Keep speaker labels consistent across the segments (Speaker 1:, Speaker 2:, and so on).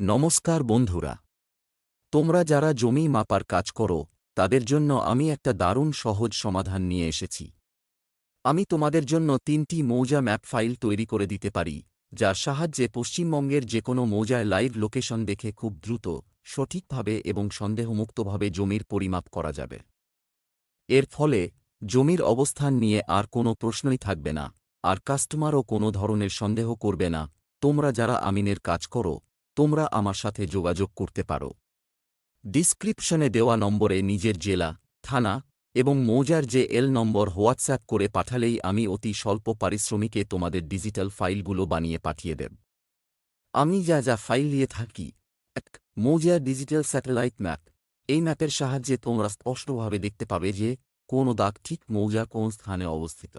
Speaker 1: নমস্কার বন্ধুরা। তোমরা যারা জমি মাপার কাজ করো, তাদের জন্য আমি একটা দারুণ সহজ সমাধান নিয়ে এসেছি। আমি তোমাদের জন্য তিনটি মৌজা ম্যাপ ফাইল তৈরি করে দিতে পারি, যার সাহায্যে পশ্চিমবঙ্গের যে কোনো মৌজায় লাইভ লোকেশন দেখে খুব দ্রুত, সঠিকভাবে এবং সন্দেহমুক্তভাবে জমির পরিমাপ করা যাবে। এর ফলে, জমির অবস্থান নিয়ে আর কোনো প্রশ্নই থাকবে না, আর কাস্টমারও কোনো ধরনের সন্দেহ করবে না। তোমরা যারা আমিনের কাজ করো তোমরা আমার সাথে যোগাযোগ করতে পারো। ডিসক্রিপশনে দেওয়া নম্বরে নিজের জেলা, থানা এবং মৌজার যে এল নম্বর হোয়াটসঅ্যাপ করে পাঠালেই আমি অতি স্বল্প পারিশ্রমিকে তোমাদের ডিজিটাল ফাইলগুলো বানিয়ে পাঠিয়ে দেব। আমি যা যা ফাইল নিয়ে থাকি, এক, মৌজার ডিজিটাল স্যাটেলাইট ম্যাপ। এই ম্যাপের সাহায্যে তোমরা স্পষ্টভাবে দেখতে পাবে যে কোন দাগ ঠিক মৌজা কোন স্থানে অবস্থিত।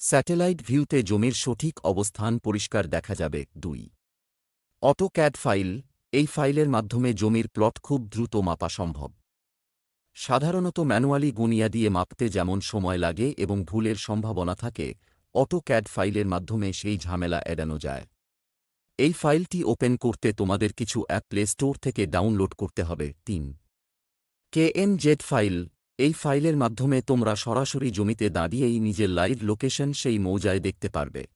Speaker 1: স্যাটেলাইট ভিউতে জমির সঠিক অবস্থান পরিষ্কার দেখা যাবে। দুই অটো ক্যাড ফাইল, এই ফাইলের মাধ্যমে জমির প্লট খুব দ্রুত মাপা সম্ভব। সাধারণত ম্যানুয়ালি গুনিয়া দিয়ে মাপতে যেমন সময় লাগে এবং ভুলের সম্ভাবনা থাকে অটো ক্যাড ফাইলের মাধ্যমে সেই ঝামেলা এড়ানো যায়। এই ফাইলটি ওপেন করতে তোমাদের কিছু অ্যাপ প্লে স্টোর থেকে ডাউনলোড করতে হবে। তিন। কেএম জেড ফাইল, এই ফাইলের মাধ্যমে তোমরা সরাসরি জমিতে দাঁড়িয়েই নিজের লাইভ লোকেশন সেই মৌজায় দেখতে পারবে।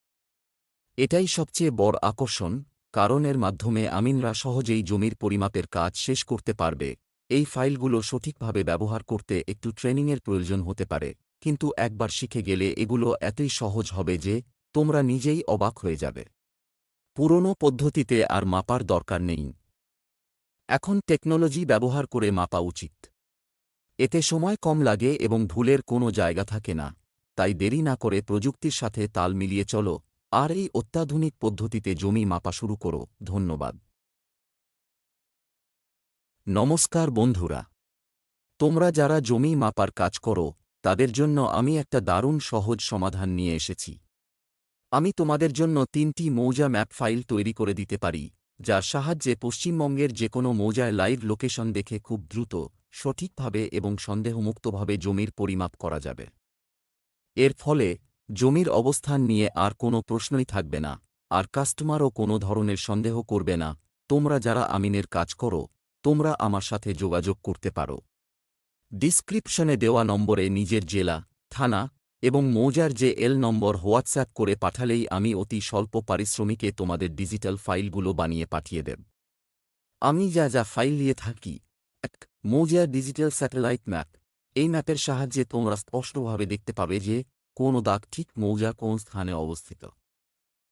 Speaker 1: এটাই সবচেয়ে বড় আকর্ষণ কারণ এর মাধ্যমে আমিনরা সহজেই জমির পরিমাপের কাজ শেষ করতে পারবে। এই ফাইলগুলো সঠিকভাবে ব্যবহার করতে একটু ট্রেনিংয়ের প্রয়োজন হতে পারে, কিন্তু একবার শিখে গেলে এগুলো এতই সহজ হবে যে তোমরা নিজেই অবাক হয়ে যাবে। পুরনো পদ্ধতিতে আর মাপার দরকার নেই। এখন টেকনোলজি ব্যবহার করে মাপা উচিত। এতে সময় কম লাগে এবং ভুলের কোনো জায়গা থাকে না, তাই দেরি না করে প্রযুক্তির সাথে তাল মিলিয়ে চলো। আর এই অত্যাধুনিক পদ্ধতিতে জমি মাপা শুরু করো। ধন্যবাদ। নমস্কার বন্ধুরা। তোমরা যারা জমি মাপার কাজ করো, তাদের জন্য আমি একটা দারুণ সহজ সমাধান নিয়ে এসেছি। আমি তোমাদের জন্য তিনটি মৌজা ম্যাপ ফাইল তৈরি করে দিতে পারি, যার সাহায্যে পশ্চিমবঙ্গের যে কোনো মৌজায় লাইভ লোকেশন দেখে খুব দ্রুত, সঠিকভাবে এবং সন্দেহমুক্তভাবে জমির পরিমাপ করা যাবে। এর ফলে জমির অবস্থান নিয়ে আর কোনো প্রশ্নই থাকবে না, আর কাস্টমারও কোনো ধরনের সন্দেহ করবে না, তোমরা যারা আমিনের কাজ করো, তোমরা আমার সাথে যোগাযোগ করতে পারো। ডিসক্রিপশনে দেওয়া নম্বরে নিজের জেলা, থানা এবং মৌজার যে এল নম্বর হোয়াটসঅ্যাপ করে পাঠালেই আমি অতি স্বল্প পারিশ্রমিকে তোমাদের ডিজিটাল ফাইলগুলো বানিয়ে পাঠিয়ে দেব। আমি যা যা ফাইল নিয়ে থাকি, এক, মৌজার ডিজিটাল স্যাটেলাইট ম্যাপ। এই ম্যাপের সাহায্যে তোমরা স্পষ্টভাবে দেখতে পাবে যে কোন দাগ ঠিক মৌজা কোন স্থানে অবস্থিত।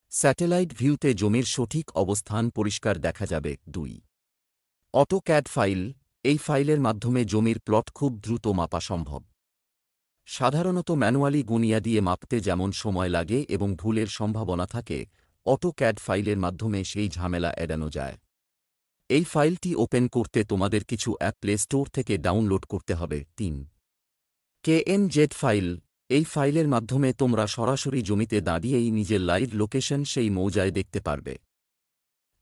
Speaker 1: স্যাটেলাইট ভিউতে জমির সঠিক অবস্থান পরিষ্কার দেখা যাবে। দুই। অটো ক্যাড ফাইল, এই ফাইলের মাধ্যমে জমির প্লট খুব দ্রুত মাপা সম্ভব। সাধারণত ম্যানুয়ালি গুনিয়া দিয়ে মাপতে যেমন সময় লাগে এবং ভুলের সম্ভাবনা থাকে অটো ক্যাড ফাইলের মাধ্যমে সেই ঝামেলা এড়ানো যায়। এই ফাইলটি ওপেন করতে তোমাদের কিছু অ্যাপ প্লে স্টোর থেকে ডাউনলোড করতে হবে। তিন। কেএম জেড ফাইল এই ফাইলের মাধ্যমে তোমরা সরাসরি জমিতে দাঁড়িয়েই নিজের লাইভ লোকেশন সেই মৌজায় দেখতে পারবে।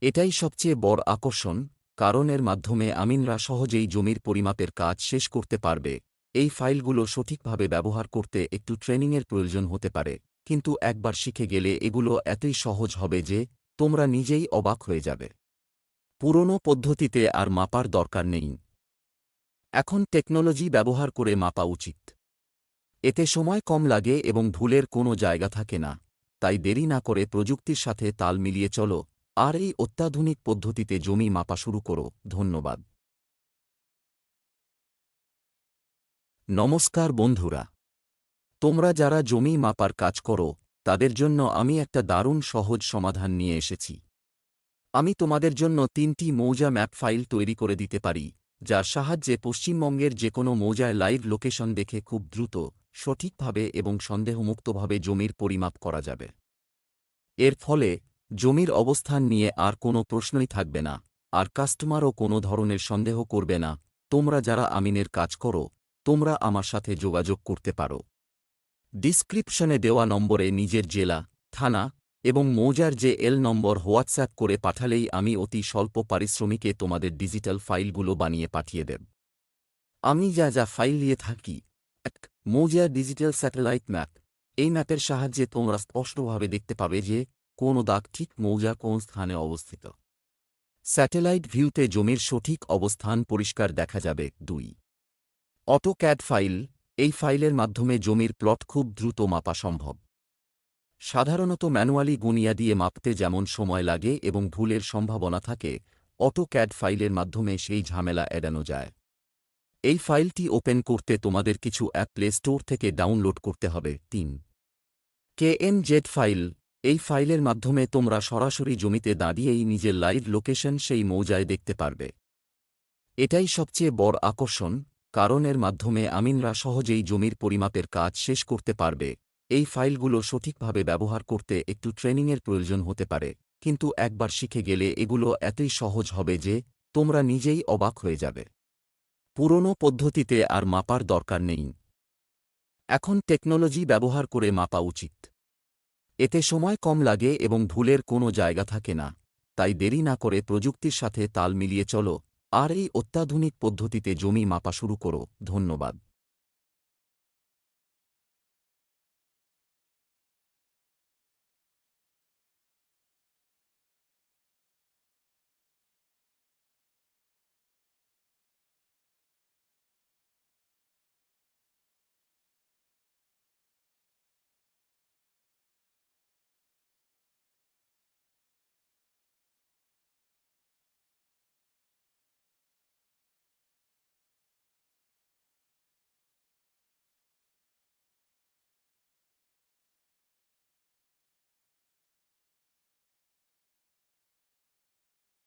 Speaker 1: এটাই সবচেয়ে বড় আকর্ষণ, কারণ এর মাধ্যমে আমিনরা সহজেই জমির পরিমাপের কাজ শেষ করতে পারবে। এই ফাইলগুলো সঠিকভাবে ব্যবহার করতে একটু ট্রেনিংয়ের প্রয়োজন হতে পারে, কিন্তু একবার শিখে গেলে এগুলো এতই সহজ হবে যে তোমরা নিজেই অবাক হয়ে যাবে। পুরনো পদ্ধতিতে আর মাপার দরকার নেই। এখন টেকনোলজি ব্যবহার করে মাপা উচিত। এতে সময় কম লাগে এবং ভুলের কোনো জায়গা থাকে না, তাই দেরি না করে প্রযুক্তির সাথে তাল মিলিয়ে চলো, আর এই অত্যাধুনিক পদ্ধতিতে জমি মাপা শুরু করো, ধন্যবাদ। নমস্কার বন্ধুরা। তোমরা যারা জমি মাপার কাজ করো, তাদের জন্য আমি একটা দারুণ সহজ সমাধান নিয়ে এসেছি। আমি তোমাদের জন্য তিনটি মৌজা ম্যাপ ফাইল তৈরি করে দিতে পারি, যার সাহায্যে পশ্চিমবঙ্গের যে কোনো মৌজায় লাইভ লোকেশন দেখে খুব দ্রুত সঠিকভাবে এবং সন্দেহমুক্তভাবে জমির পরিমাপ করা যাবে। এর ফলে, জমির অবস্থান নিয়ে আর কোনো প্রশ্নই থাকবে না, আর কাস্টমারও কোনো ধরনের সন্দেহ করবে না, তোমরা যারা আমিনের কাজ করো, তোমরা আমার সাথে যোগাযোগ করতে পারো। ডিসক্রিপশনে দেওয়া নম্বরে নিজের জেলা, থানা এবং মৌজার যে এল নম্বর হোয়াটসঅ্যাপ করে পাঠালেই আমি অতি স্বল্প পারিশ্রমিকে তোমাদের ডিজিটাল ফাইলগুলো বানিয়ে পাঠিয়ে দেব। আমি যা যা ফাইল নিয়ে থাকি, এক মৌজার ডিজিটাল স্যাটেলাইট ম্যাপ। এই ম্যাপের সাহায্যে তোমরা স্পষ্টভাবে দেখতে পাবে যে কোন দাগ ঠিক মৌজা কোন স্থানে অবস্থিত। স্যাটেলাইট ভিউতে জমির সঠিক অবস্থান পরিষ্কার দেখা যাবে। দুই। AutoCAD file. এই ফাইলের মাধ্যমে জমির প্লট খুব দ্রুত মাপা সম্ভব। সাধারণত ম্যানুয়ালি গুনিয়া দিয়ে মাপতে যেমন সময় লাগে এবং ভুলের সম্ভাবনা থাকে অটো ক্যাড ফাইলের মাধ্যমে সেই ঝামেলা এড়ানো যায়। এই ফাইলটি ওপেন করতে তোমাদের কিছু অ্যাপ প্লে স্টোর থেকে ডাউনলোড করতে হবে। তিন। K N Z file. এই ফাইলের মাধ্যমে তোমরা সরাসরি জমিতে দাঁড়িয়েই নিজের লাইভ লোকেশন সেই মৌজায় দেখতে পারবে। এটাই সবচেয়ে বড় আকর্ষণ, কারণ এর মাধ্যমে আমিনরা সহজেই জমির পরিমাপের কাজ শেষ করতে পারবে। এই ফাইলগুলো সঠিকভাবে ব্যবহার করতে একটু ট্রেনিংয়ের প্রয়োজন হতে পারে, কিন্তু একবার শিখে গেলে এগুলো এতই সহজ হবে যে তোমরা নিজেই অবাক হয়ে যাবে। পুরনো পদ্ধতিতে আর মাপার দরকার নেই। এখন টেকনোলজি ব্যবহার করে মাপা উচিত। এতে সময় কম লাগে এবং ভুলের কোনো জায়গা থাকে না। তাই দেরি না করে প্রযুক্তির সাথে তাল মিলিয়ে চলো আর এই অত্যাধুনিক পদ্ধতিতে জমি মাপা শুরু করো। ধন্যবাদ।